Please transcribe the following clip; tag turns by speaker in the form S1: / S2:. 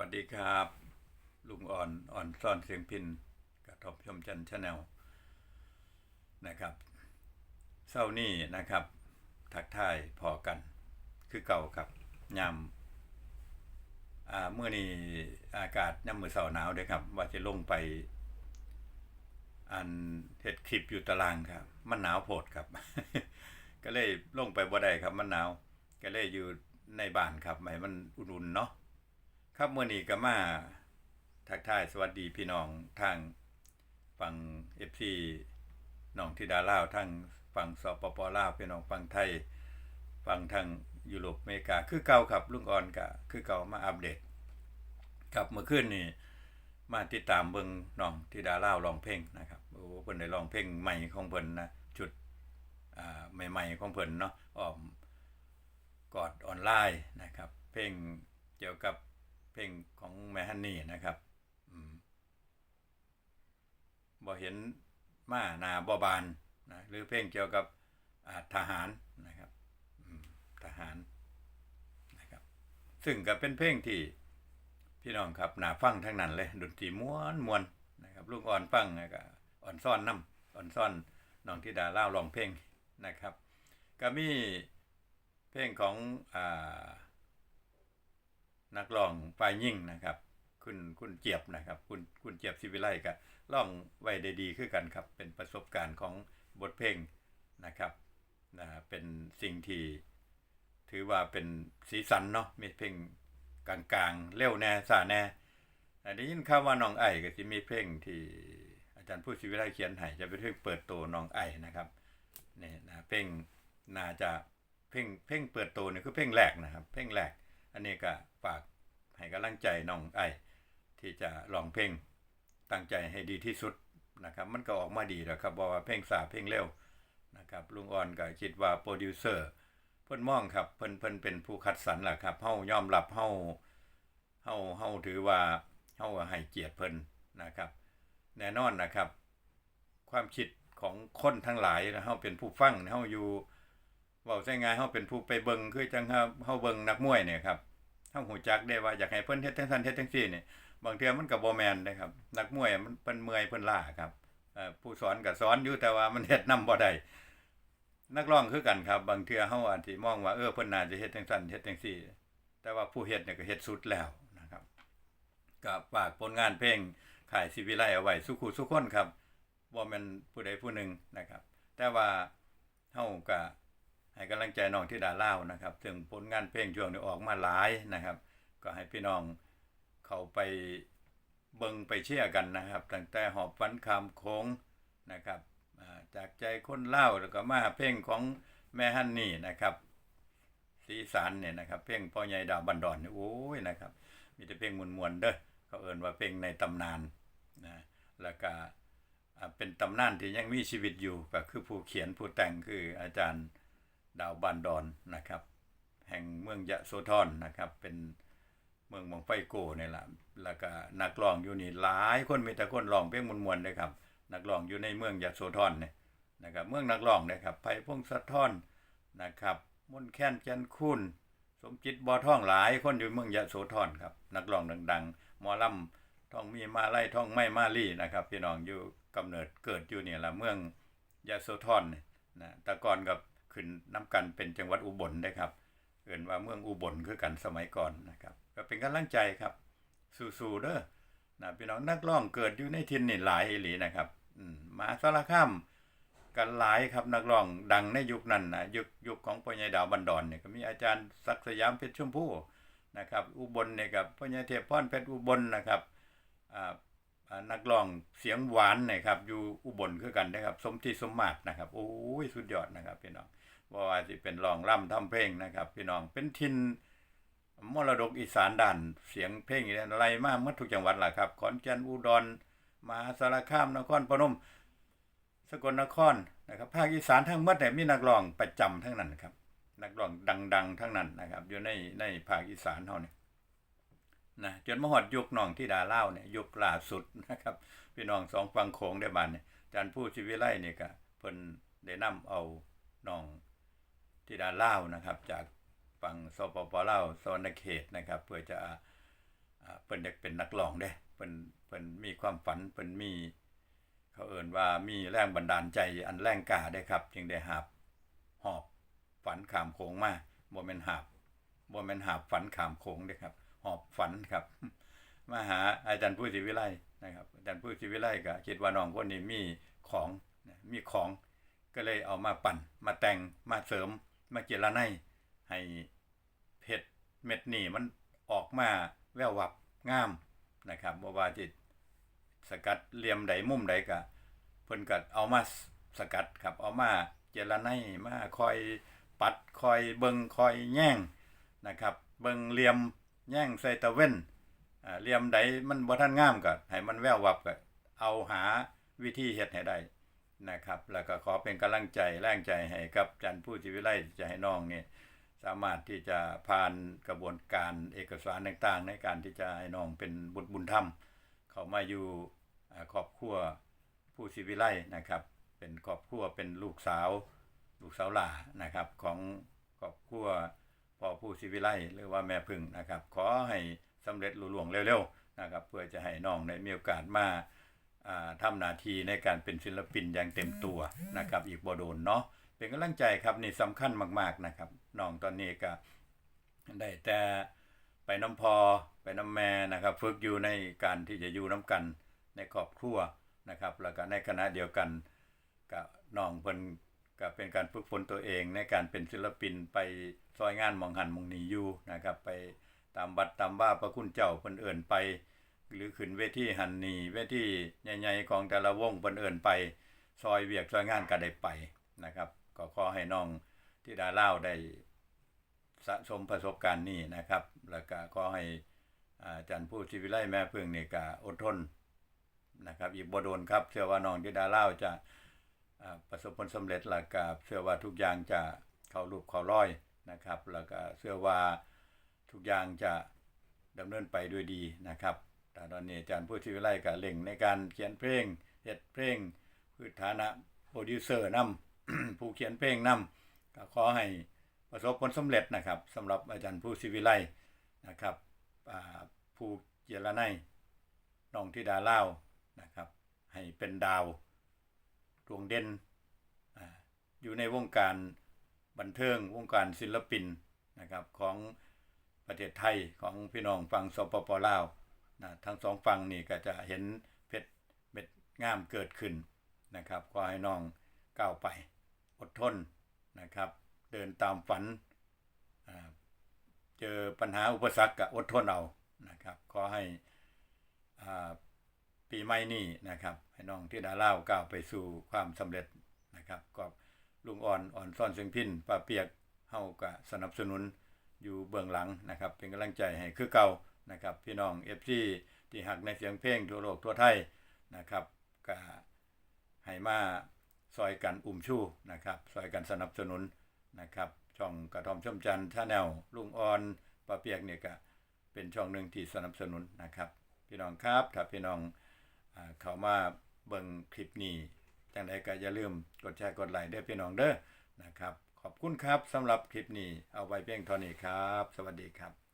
S1: วัสดีครับ ลุงอ่อนอ่อนซ่อนเสียงพินกระทบชมจันชาแนลนะครับเศร้านี่นะครับ ทักทายพอกัน คือเก่าครับยามอ่าเมื่อนี้อากาศย่ำมือเสาหนาวเด้วยครับ ว่าจะลงไป อันเฮ็ดคลิปอยู่ตารางครับ มันหนาวโพดครับ ก็เลยลงไปบ่ได้ครับ มันหนาว ก็เลยอยู่ในบ้านครับให้มันอุ่นๆเนาะ ครับมื่อนี้ก็มาทักทายสวัสดีพี่น้องทางฝั่งเอฟซีน้องทิดาลาวทางฝั่งสปปลาวพี่น้องฝั่งไทยฝั่งทางยุโรปอเมริกา คือเก่าครับลุงอ่อนก็คือเก่ามาอัปเดตครับเมื่อคืนนี้มาติดตามเบิงน้องทิดาลาวร้องเพลงนะครับโอ้เพิ่นได้ร้องเพลงใหม่ของเพิ่นนะจุดอ่าใหม่ ๆ ของเพิ่นเนาะอ้อมกอดออนไลน์นะครับ เพลงเกี่ยวกับ เพลงของแมฮันนี่นะครับอบ่เห็นมาหนาบ่บานนะหรือเพลงเกี่ยวกับทหารนะครับทหารนะครับ ซึ่งก็เป็นเพลงที่พี่น้องครับนาฟังทั้งนั้นเลยดนตรีม้วนมวนนะครับลูกอ่อนฟังก็อ่อนซ่อนน้ำอ่อนซ่อนน้องธิดาเล่ารองเพลงนะครับ ก็มีเพลงของอ่า นักร้องฝ่ายยิ่งนะครับ คุณคุณเจี๊ยบนะครับ คุณคุณเจี๊ยบศิวิไลก็ร้องไว้ได้ดีขึ้นกันครับ เป็นประสบการณ์ของบทเพลงนะครับนะเป็นสิ่งที่ถือว่าเป็นสีสันเนาะมีเพลงกลางๆ เร็วแน่สาแน่แต่ได้ยินข่าวว่าน้องไอ้ก็จะมีเพลงที่อาจารย์ผู้ศิวิไลเขียนให้จะเป็นเพลงเปิดตัวน้องไอ้นะครับเนี่ยนะเพลงน่าจะเพลงเพลงเปิดตัวเนี่ยคือเพลงแรกนะครับ เพลงแรก อันนี้ก็ฝากให้กำลังใจน้องไอที่จะร้องเพลงตั้งใจให้ดีที่สุดนะครับมันก็ออกมาดีแล้วครับบอกว่าเพลงสาเพลงเร็วนะครับลุงอ่อนก็คิดว่าโปรดิวเซอร์เพิ่นมองครับเพิ่นเพิ่นเป็นผู้คัดสรรล่ะครับเฮายอมรับเฮาเฮาเฮาถือว่าเฮาให้เกียรติเพิ่นนะครับ แน่นอนนะครับ ความคิดของคนทั้งหลายเฮาเป็นผู้ฟังเฮาอยู่ เว้าใช้งานเฮาเป็นผู้ไปเบิงคือจังเฮาเฮาเบิงนักมวยเนี่ยครับเฮาฮู้จักได้ว่าอยากให้เพิ่นเฮ็ดจังซั่นเฮ็ดจังซี่นี่บางเทื่อมันก็บ่แม่นเด้ครับ นักมวยมันเพิ่นเมื่อยเพิ่นล้าครับเอ่อผู้สอนก็สอนอยู่แต่ว่ามันเฮ็ดนำบ่ได้นักร้องคือกันครับ บางเทื่อเฮาอาจสิมองว่าเออเพิ่นน่าจะเฮ็ดจังซั่นเฮ็ดจังซี่ แต่ว่าผู้เฮ็ดเนี่ยก็เฮ็ดสุดแล้วนะครับก็ฝากผลงานเพลงขายศิวิไลเอาไว้สุขุสุขคนครับบ่แม่นผู้ใดผู้หนึ่งนะครับ แต่ว่าเฮาก็ ให้กำลังใจน้องที่ดาเล่านะครับ ถึงผลงานเพลงช่วงนี้ออกมาหลายนะครับ ก็ให้พี่น้องเขาไปเบิงไปเชียร์กันนะครับ ตั้งแต่หอบฝันคำโค้งนะครับจากใจคนเล่าแล้วก็มาเพลงของแม่ฮันนี่นะครับ สีสันเนี่ยนะครับ เพลงพ่อใหญ่ดาวบันดอนเนี่ยโอ้ยนะครับ มีแต่เพลงมวลๆเด้อเขาเอิ้นว่าเพลงในตำนานนะแล้วก็เป็นตำนานที่ยังมีชีวิตอยู่ก็คือผู้เขียนผู้แต่งคืออาจารย์ ดาวบานดอนนะครับ แห่งเมืองยะโสธรนะครับ เป็นเมืองบางไฟโกนี่แหละแล้วก็นักร้องอยู่นี่หลายคนมีแต่คนร้องเพลงมวลๆเลยครับ นักร้องอยู่ในเมืองยะโสธรเนี่ยนะครับ เมืองนักร้องนะครับไผ่พงศธรนนะครับมนต์แค้นแก่นคุณสมจิตบ่อท่องหลายคนอยู่เมืองยะโสธรครับ นักร้องดังๆหมอลำท่องมีมาไล่ท่องไม่มาลี่นะครับ พี่น้องอยู่กำเนิดเกิดอยู่เนี่ยละเมืองยะโสธรเนี่ยนะแต่ก่อนกับ ขึ้นน้ำกันเป็นจังหวัดอุบลได้ครับเอื่นว่าเมืองอุบลคือกันสมัยก่อนนะครับ ก็เป็นกำลังใจครับ สู้ๆเด้อนะพี่น้องนักร้องเกิดอยู่ในทินนี่หลายอีหลีนะครับมาสารคามกันหลายครับนักร้องดังในยุคนั้นนะยุคยุคของพ่อใหญ่ดาวบันดอนเนี่ยก็มีอาจารย์ศักสยามเพชรชมพู่นะครับ อุบลเนี่ยกับพ่อใหญ่เทพพรเพชรอุบลนะครับอ่า นักร้องเสียงหวานนะครับอยู่อุบลคือกันนะครับ สมที่สมมาตรนะครับโอ้ยสุดยอดนะครับพี่น้องว่าสิเป็นร้องร่ำทำเพลงนะครับ พี่น้องเป็นทินมรดกอีสานด้านเสียงเพลงอะไรมาหมดทุกจังหวัดล่ะครับขอนแก่นอุดรมหาสารคามนครพนม สกลนครนะครับภาคอีสานทั้งหมดเนี่ยมีนักร้องประจำทั้งนั้นครับนักร้องดัง ๆ ทั้งนั้นนะครับ อยู่ในในภาคอีสานเฮานี่ นะจนมาฮอดยุคน้องที่ดาเล่าเนี่ยยุคล่าสุดนะครับพี่น้องสองฝั่งโขงได้บานเนี่ยอาจารย์ผู้ชีวิไลเนี่ยก็เพิ่นได้นำเอาน้องที่ดาเล่านะครับ จากฝั่งสปปลาวสวรรณเขตนะครับ เพื่อจะอ่าเพิ่นอยากเป็นนักร้องเด้เพิ่นเพิ่นมีความฝันเพิ่นมีเขาเอ่นว่ามีแรงบันดาลใจอันแรงกล้าได้ครับ จึงได้หาบหอบฝันขามโขงมาบ่แม่นหาบบ่แม่นหาบฝันขามโขงเด้ครับ อบฝันครับ มาหาอาจารย์ผู้ศิวิไลนะครับอาจารย์ผู้ศิวิไลก็คิดว่าน้องคนนี้มีของมีของก็เลยเอามาปั่น มาแต่งมาเสริมมาเจรไนให้เพชรเม็ดนี่มันออกมาแวววับงามนะครับบ่ว่าจิตสกัดเหลี่ยมใดมุมใดก็เพิ่นก็เอามาสกัดครับ เอามาเจรไนมาคอยปัดคอยเบิงคอยแย่งนะครับ เบิงเหลี่ยม แย่งใส่ตะเว้นเหลี่ยมใดมันบ่ทันงามก็ให้มันแวววับก็เอาหาวิธีเฮ็ดให้ได้นะครับ แล้วก็ขอเป็นกำลังใจแรงใจให้กับอาจันผู้ชีวิไลจะให้น้องนี่สามารถที่จะผ่านกระบวนการเอกสารต่างๆ ในการที่จะให้น้องเป็นบุตรบุญธรรม เขามาอยู่ครอบครัวผู้ชีวิไลนะครับ เป็นครอบครัวเป็นลูกสาว ลูกสาวหลานะครับของครอบครัว พ่อผู้ชีวิไลหรือว่าแม่พึ่งนะครับ ขอให้สำเร็จลุล่วงเร็วๆนะครับเพื่อจะให้น้องได้มีโอกาสมาทำหน้าที่ในการเป็นศิลปินอย่างเต็มตัวนะครับ อีกบ่โดนเนาะเป็นกำลังใจครับนี่สำคัญมากๆนะครับน้องตอนนี้ก็ได้แต่ไปน้ำพอไปน้ำแม่นะครับฝึกอยู่ในการที่จะอยู่น้ำกันในครอบครัวนะครับ แล้วก็ในคณะเดียวกันก็น้องเพิ่น ก็เป็นการฝึกฝนตัวเองในการเป็นศิลปินไปซอยงานมองหันมองนีอยู่นะครับไปตามบัดตามว่าพระคุณเจ้าเพิ่นเอิ้นไป หรือขึ้นเวทีหันนีเวทีใหญ่ๆของแต่ละวงเพิ่นเอิ้นไป ซอยเวียกซอยงานก็ได้ไปนะครับก็ขอให้น้องที่ดาเล่าได้สะสมประสบการณ์นี้นะครับ แล้วก็ขอให้อาจารย์ผู้ชีวิไลแม่พึ่งนี่ก็อดทนนะครับอีกบ่โดนครับเชื่อว่าน้องที่ดาเล่าจะ ประสบผลสำเร็จแล้วก็เชื่อว่าทุกอย่างจะเข้ารูปเข้าร้อยนะครับแล้วก็เชื่อว่าทุกอย่างจะดำเนินไปด้วยดีนะครับแต่ตอนนี้อาจารย์ผู้ชีวิไลก็เล่งในการเขียนเพลงเฮ็ดเพลงคือฐานะโปรดิวเซอร์นำผู้เขียนเพลงนำก็ขอให้ประสบผลสำเร็จนะครับสำหรับอาจารย์ผู้ชีวิไลนะครับผู้เจรไนน้องธิดาเล่านะครับ ให้เป็นดาว ดวงเด่นอยู่ในวงการบันเทิงวงการศิลปินนะครับของประเทศไทยของพี่น้องฝั่งสปปลาวนะทั้งสองฝั่งนี่ก็จะเห็นเพชรเม็ดงามเกิดขึ้นนะครับขอให้น้องก้าวไปอดทนนะครับ เดินตามฝัน เจอปัญหาอุปสรรคก็อดทนเอานะครับ ขอให้อ่า ปีใหม่นี้นะครับให้น้องที่ดาเล่าก้าวไปสู่ความสำเร็จนะครับก็ลุงอ่อนอ่อนซ่อนเสียงพินป้าเปียกเฮาก็สนับสนุนอยู่เบื้องหลังนะครับ เป็นกำลังใจให้คือเก่านะครับ พี่น้อง FC ที่หักในเสียงเพลงทั่วโลกทั่วไทยนะครับก็ให้มาซอยกันอุ่มชูนะครับซอยกันสนับสนุนนะครับช่องกระทอมช่มจันทร์ชาแนลลุงออนปาเปียกเนี่ยก็เป็นช่องหนึ่งที่สนับสนุนนะครับ พี่น้องครับถ้าพี่น้อง เข้ามาเบิ่งคลิปนี้จังใดก็อย่าลืมกดแชร์กดไลค์เด้อพี่น้องเด้อนะครับ ขอบคุณครับสำหรับคลิปนี้เอาไว้เพียงเท่านี้ครับ สวัสดีครับ